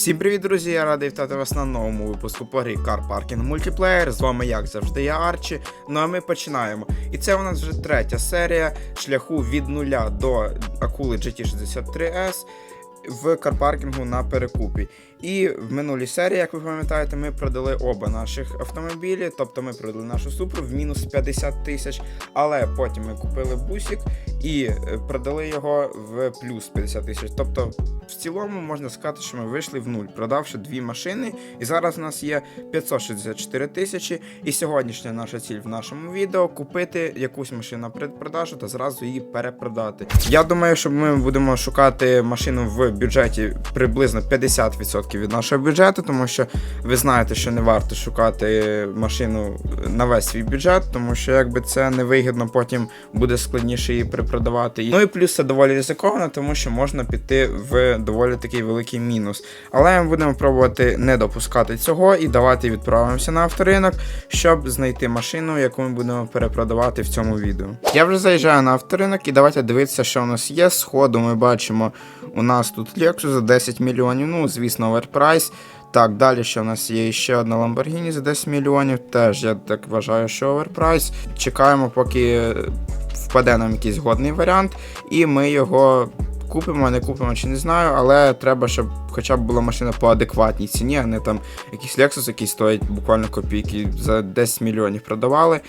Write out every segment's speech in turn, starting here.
Всім привіт, друзі! Я радий вітати вас на новому випуску по грі Car Parking Multiplayer. З вами, як завжди, я Арчі. Ну а ми починаємо. І це у нас вже третя серія шляху від нуля до акули GT63S в карпаркінгу на перекупі. І в минулій серії, як ви пам'ятаєте, ми продали оба наших автомобілі, тобто ми продали нашу супру в мінус 50 тисяч, але потім ми купили бусик і е, продали його в плюс 50 тисяч. Тобто, в цілому можна сказати, що ми вийшли в нуль, продавши дві машини. І зараз у нас є 564 тисячі. І сьогоднішня наша ціль в нашому відео купити якусь машину на предпродажу та зразу її перепродати. Я думаю, що ми будемо шукати машину в бюджеті приблизно 50% від нашого бюджету, тому що ви знаєте, що не варто шукати машину на весь свій бюджет, тому що якби це невигідно, потім буде складніше її перепродавати. Ну і плюс це доволі ризиковано, тому що можна піти в доволі такий великий мінус. Але ми будемо пробувати не допускати цього і давати відправимося на авторинок, щоб знайти машину, яку ми будемо перепродавати в цьому відео. Я вже заїжджаю на авторинок і давайте дивитися, що у нас є. Сходу ми бачимо, у нас тут Lexus за 10 мільйонів, ну, звісно, оверпрайс. Так, далі ще у нас є ще одна Lamborghini за 10 мільйонів. Теж я так вважаю, що оверпрайс. Чекаємо, поки впаде нам якийсь годний варіант, і ми його купимо, не купимо чи не знаю, але треба, щоб хоча б була машина по адекватній ціні, а не там якийсь Lexus, який стоїть буквально копійки, за 10 мільйонів продавали.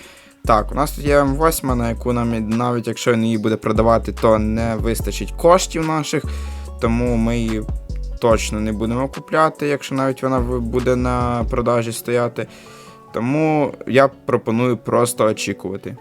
Так, у нас тут є М8, на яку нам навіть якщо він її буде продавати, то не вистачить коштів наших, тому ми її точно не будемо купляти, якщо навіть вона буде на продажі стояти. Тому я пропоную просто очікувати.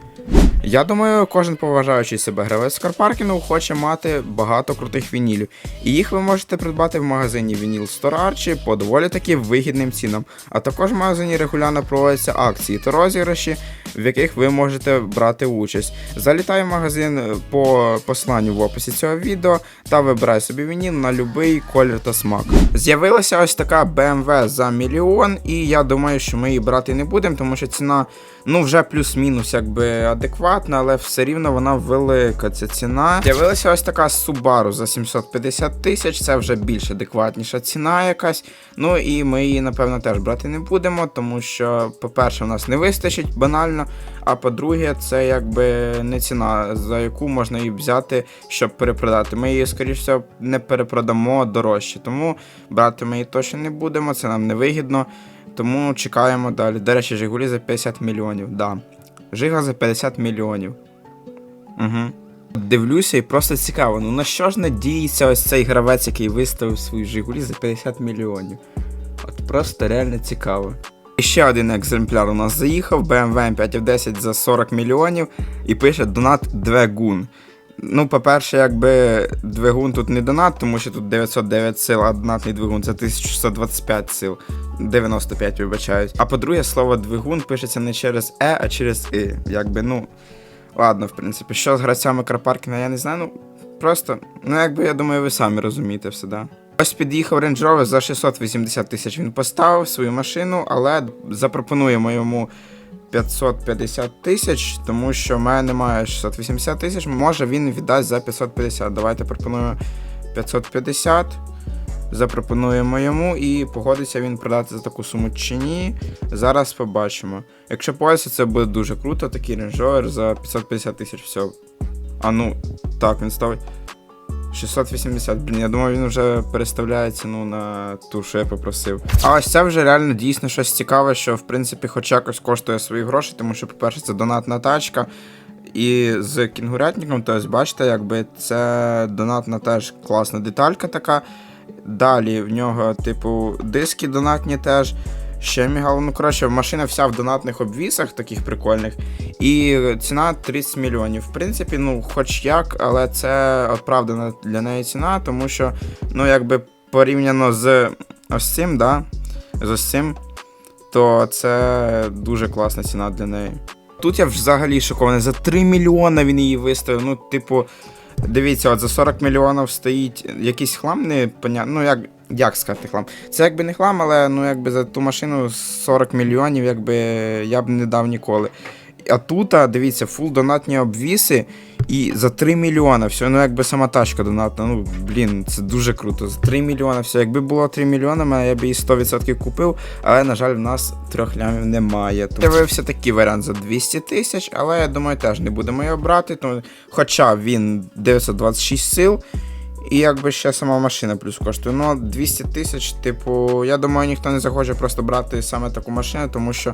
Я думаю, кожен поважаючий себе гравець карпаркінгу хоче мати багато крутих вінілів. І їх ви можете придбати в магазині Vinyl Store по доволі таки вигідним цінам. А також в магазині регулярно проводяться акції та розіграші, в яких ви можете брати участь. Залітай в магазин е, по посиланню в описі цього відео та вибирай собі вініл на будь-який колір та смак. З'явилася ось така BMW за мільйон, і я думаю, що ми її брати не будемо, тому що ціна ну вже плюс-мінус якби адекватна, але все рівно вона велика. Ця ціна. З'явилася ось така Subaru за 750 тисяч, це вже більш адекватніша ціна якась. Ну і ми її, напевно, теж брати не будемо, тому що, по-перше, у нас не вистачить банально. А по-друге, це якби не ціна, за яку можна її взяти, щоб перепродати. Ми її, скоріш всього, не перепродамо дорожче. Тому брати ми її точно не будемо, це нам не вигідно. Тому чекаємо далі. До речі, Жигулі за 50 мільйонів. Да. Жига за 50 мільйонів. Угу. Дивлюся і просто цікаво. Ну на що ж надіється ось цей гравець, який виставив свою Жигулі за 50 мільйонів? От просто реально цікаво. І ще один екземпляр у нас заїхав, BMW M510 за 40 мільйонів і пише донат двигун. Ну, по-перше, якби двигун тут не донат, тому що тут 909 сил, а донатний двигун це 1625 сил. 95, вибачають. А по-друге, слово двигун пишеться не через Е, а через И. Якби, ну. Ладно, в принципі, що з гравцями Карпаркіна, я не знаю. Ну, просто, ну якби я думаю, ви самі розумієте все, да. Ось під'їхав Range Rover за 680 тисяч. Він поставив свою машину, але запропонуємо йому 550 тисяч, тому що в мене немає 680 тисяч. Може він віддасть за 550. Давайте пропонуємо 550. Запропонуємо йому і погодиться він продати за таку суму чи ні. Зараз побачимо. Якщо погодиться, це буде дуже круто, такий Rover за 550 тисяч. Все. А ну, так, він ставить. 680, блін, я думаю, він вже переставляє ціну на ту, що я попросив. А ось це вже реально дійсно щось цікаве, що в принципі хоч якось коштує свої гроші, тому що, по-перше, це донатна тачка. І з кінгурятником, тобто, бачите, якби це донатна теж класна деталька така. Далі в нього, типу, диски донатні теж. Ще мігало, ну коротше, машина вся в донатних обвісах, таких прикольних. І ціна 30 мільйонів. В принципі, ну, хоч як, але це оправдана для неї ціна, тому що, ну, якби порівняно з ось цим, да, з ось цим, то це дуже класна ціна для неї. Тут я взагалі шокований. За 3 мільйони він її виставив. Ну, типу, дивіться, от за 40 мільйонів стоїть якийсь хлам, не понятно. Ну, як, як сказати хлам? Це якби не хлам, але ну, якби за ту машину 40 мільйонів, якби я б не дав ніколи. А тут, дивіться, фул донатні обвіси, І за 3 мільйона, все, ну якби сама тачка донатна, ну блін, це дуже круто. За 3 мільйона, все. Якби було 3 мільйона, я б її 100% купив, але, на жаль, в нас трьох лямів немає. Тому З'явився такий варіант за 200 тисяч, але я думаю, теж не будемо його брати, тому, хоча він 926 сил. І якби ще сама машина плюс коштує. Ну, 200 тисяч, типу, я думаю, ніхто не захоче просто брати саме таку машину, тому що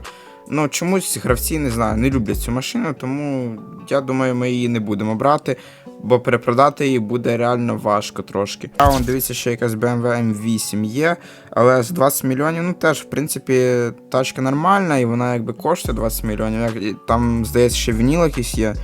ну, чомусь гравці не знаю, не люблять цю машину, тому я думаю, ми її не будемо брати, бо перепродати її буде реально важко трошки. А вон дивіться, ще якась BMW M8 є, але з 20 мільйонів, ну теж, в принципі, тачка нормальна, і вона якби коштує 20 мільйонів. Там, здається, ще вініл якийсь є.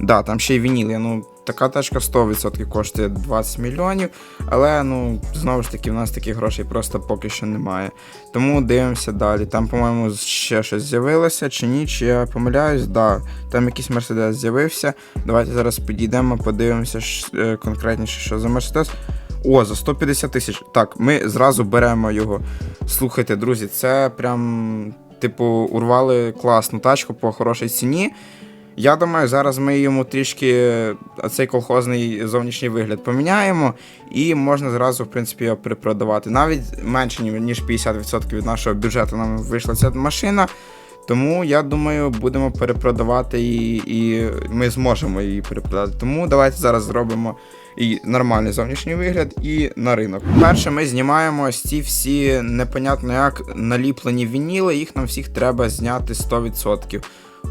Да, там ще й вініл є. Ну, така тачка 100% коштує 20 мільйонів, але ну, знову ж таки, в нас таких грошей просто поки що немає. Тому дивимося далі. Там, по-моєму, ще щось з'явилося чи ні, чи я помиляюсь, да. Там якийсь Мерседес з'явився. Давайте зараз підійдемо, подивимося е, конкретніше, що за Мерседес. О, за 150 тисяч. Так, ми зразу беремо його. Слухайте, друзі, це прям, типу, урвали класну тачку по хорошій ціні. Я думаю, зараз ми йому трішки е, цей колхозний зовнішній вигляд поміняємо, і можна зразу, в принципі, його перепродавати. Навіть менше ніж 50% від нашого бюджету нам вийшла ця машина. Тому я думаю, будемо перепродавати її, і ми зможемо її перепродати. Тому давайте зараз зробимо і нормальний зовнішній вигляд, і на ринок. Перше, ми знімаємо ось ці всі непонятно як наліплені вініли, їх нам всіх треба зняти 100%.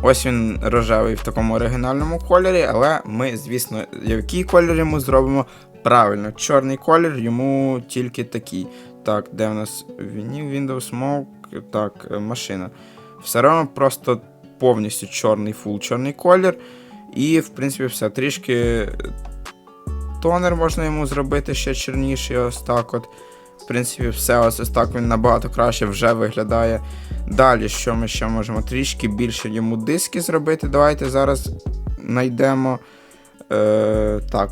Ось він рожевий в такому оригінальному кольорі, але ми, звісно, який колір йому зробимо правильно. Чорний колір йому тільки такий. Так, де в нас вініл, Windows Smoke, так, е, машина. Все одно просто повністю чорний, фул чорний колір. І, в принципі, все. Трішки тонер можна йому зробити ще чорніший, ось так от. В принципі, все ось, ось так він набагато краще вже виглядає. Далі, що ми ще можемо? Трішки більше йому диски зробити. Давайте зараз знайдемо. Е, так.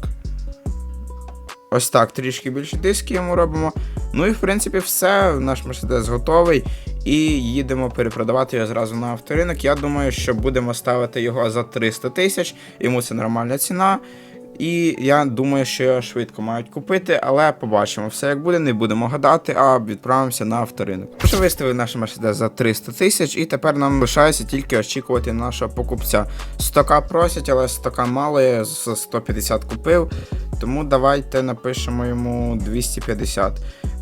Ось так, трішки більше диски йому робимо. Ну і в принципі все. Наш Мерседес готовий. І їдемо перепродавати його зразу на авторинок. Я думаю, що будемо ставити його за 300 тисяч. Йому це нормальна ціна. І я думаю, що його швидко мають купити, але побачимо. Все як буде, не будемо гадати, а відправимося на авторинок. Що виставили наш Мерседес за 300 тисяч, і тепер нам лишається тільки очікувати нашого покупця. Стока просять, але стока мало, я за 150 купив. Тому давайте напишемо йому 250.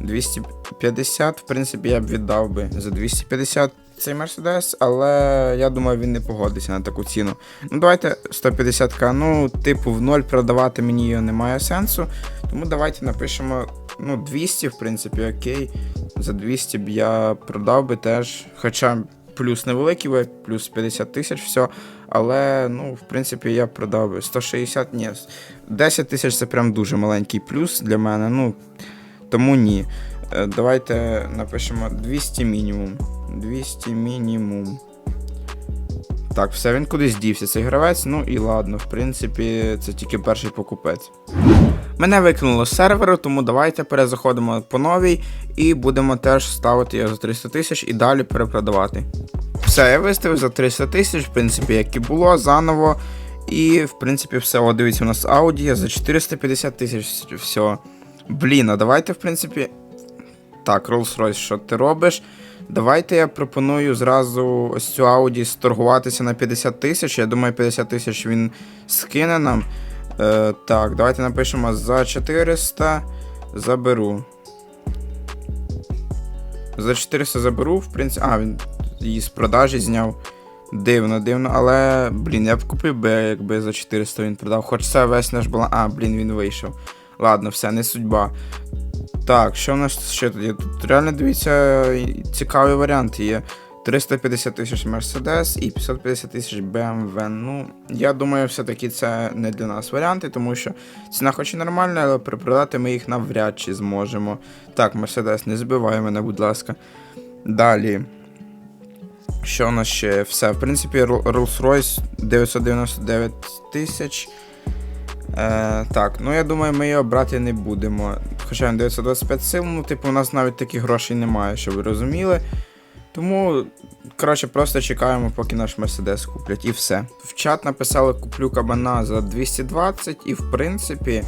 250, в принципі, я б віддав би за 250 цей Мерседес, але я думаю, він не погодиться на таку ціну. Ну, давайте 150к. Ну, типу, в ноль продавати мені його немає сенсу. Тому давайте напишемо ну, 200, в принципі, окей. За 200 б я продав би теж. Хоча плюс невеликий, плюс 50 тисяч, все. Але, ну, в принципі, я продав би 160, ні. 10 тисяч це прям дуже маленький плюс для мене. Ну, тому ні. Е, Давайте напишемо 200 мінімум. 200 мінімум. Так, все, він кудись дівся, цей гравець. Ну і ладно, в принципі, це тільки перший покупець. Мене викинуло з серверу, тому давайте перезаходимо по новій і будемо теж ставити його за 300 тисяч і далі перепродавати. Все, я виставив за 300 тисяч, в принципі, як і було, заново. І, в принципі, все. О, дивіться, у нас Audi за 450 тисяч все. Блін, а давайте, в принципі. Так, Rolls-Royce, що ти робиш? Давайте я пропоную зразу ось цю Audi сторгуватися на 50 тисяч. Я думаю, 50 тисяч він скине нам. Е, так, давайте напишемо за 400 заберу. За 400 заберу, в принципі. А, він її з продажі зняв. Дивно, дивно, але, блін, я б купив би, якби за 400 він продав. Хоч це весь наш баланс. А, блін, він вийшов. Ладно, все, не судьба. Так, що в нас ще є? Тут реально дивіться, і цікаві варіанти є. 350 тисяч Mercedes і 550 тисяч BMW. Ну, я думаю, все-таки це не для нас варіанти, тому що ціна хоч і нормальна, але перепродати ми їх навряд чи зможемо. Так, Mercedes, не збивай мене, будь ласка. Далі. Що у нас ще? Все. В принципі, Rolls-Royce 999 тисяч. Е, так, ну я думаю, ми його брати не будемо. Хоча він 925 сил, ну, типу, у нас навіть таких грошей немає, щоб ви розуміли. Тому Коротше, просто чекаємо, поки наш Мерседес куплять, і все. В чат написали куплю кабана за 220, і в принципі.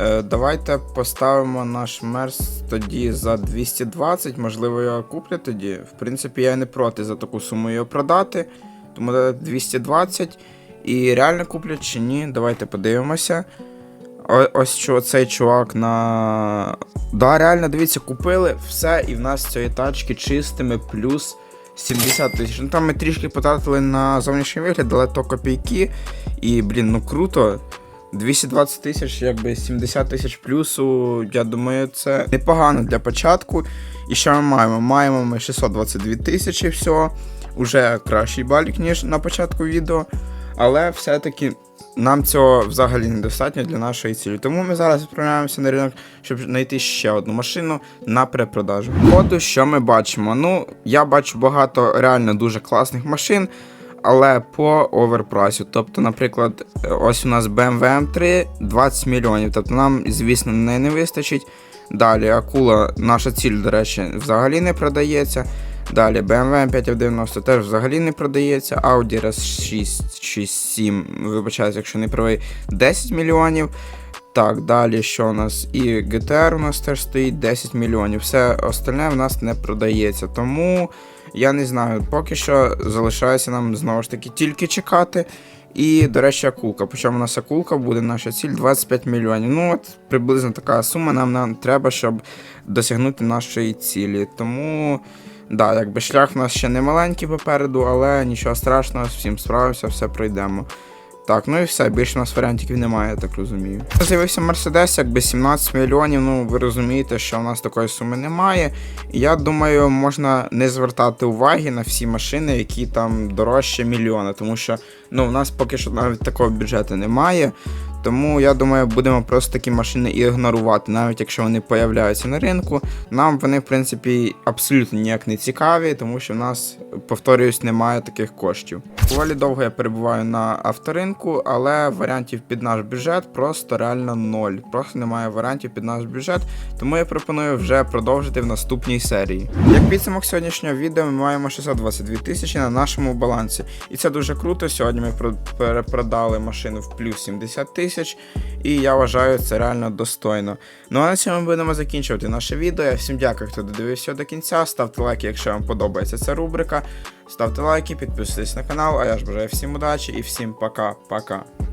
Е, давайте поставимо наш мерс тоді за 220, можливо, його куплять тоді. В принципі, я не проти за таку суму його продати. Тому 220. І реально куплять чи ні, давайте подивимося. Ось що цей чувак на. Да, реально, дивіться, купили все, і в нас цієї тачки чистими плюс 70 тисяч. Ну там ми трішки потратили на зовнішній вигляд, але то копійки. І, блін, ну круто. 220 тисяч, якби 70 тисяч плюсу, я думаю, це непогано для початку. І що ми маємо? Маємо ми 622 тисячі всього. Уже кращий балік, ніж на початку відео. Але все-таки нам цього взагалі недостатньо для нашої цілі. Тому ми зараз відправляємося на ринок, щоб знайти ще одну машину на перепродажу. Ходу, що ми бачимо? Ну, я бачу багато реально дуже класних машин. Але по оверпрайсу. Тобто, наприклад, ось у нас BMW M3 20 мільйонів. Тобто нам, звісно, не вистачить. Далі акула, наша ціль, до речі, взагалі не продається. Далі BMW M590 теж взагалі не продається. Audi RS6 67, вибачаюсь, якщо не правий, 10 мільйонів. Так, далі що у нас? І GTR у нас теж стоїть 10 мільйонів. Все остальне в нас не продається. Тому я не знаю, поки що залишається нам знову ж таки тільки чекати. І, до речі, акулка. Причому у нас акулка буде наша ціль 25 мільйонів. Ну, от приблизно така сума нам, нам треба, щоб досягнути нашої цілі. Тому, да, якби шлях в нас ще не маленький попереду, але нічого страшного, всім справимося, все пройдемо. Так, ну і все, більше у нас варіантів немає, я так розумію. З'явився Мерседес, якби 17 мільйонів. Ну ви розумієте, що у нас такої суми немає. І я думаю, можна не звертати уваги на всі машини, які там дорожче мільйона, тому що ну, у нас поки що навіть такого бюджету немає. Тому я думаю, будемо просто такі машини ігнорувати, навіть якщо вони появляються на ринку. Нам вони, в принципі, абсолютно ніяк не цікаві, тому що в нас, повторююсь, немає таких коштів. Доволі довго я перебуваю на авторинку, але варіантів під наш бюджет просто реально ноль. Просто немає варіантів під наш бюджет, тому я пропоную вже продовжити в наступній серії. Як підсумок сьогоднішнього відео, ми маємо 622 тисячі на нашому балансі. І це дуже круто. Сьогодні ми перепродали машину в плюс 70 тисяч, і я вважаю це реально достойно. Ну а на цьому ми будемо закінчувати наше відео. Я всім дякую, хто додивився до кінця. Ставте лайки, якщо вам подобається ця рубрика. Ставте лайки, підписуйтесь на канал, а я ж бажаю всім удачі і всім пока-пока.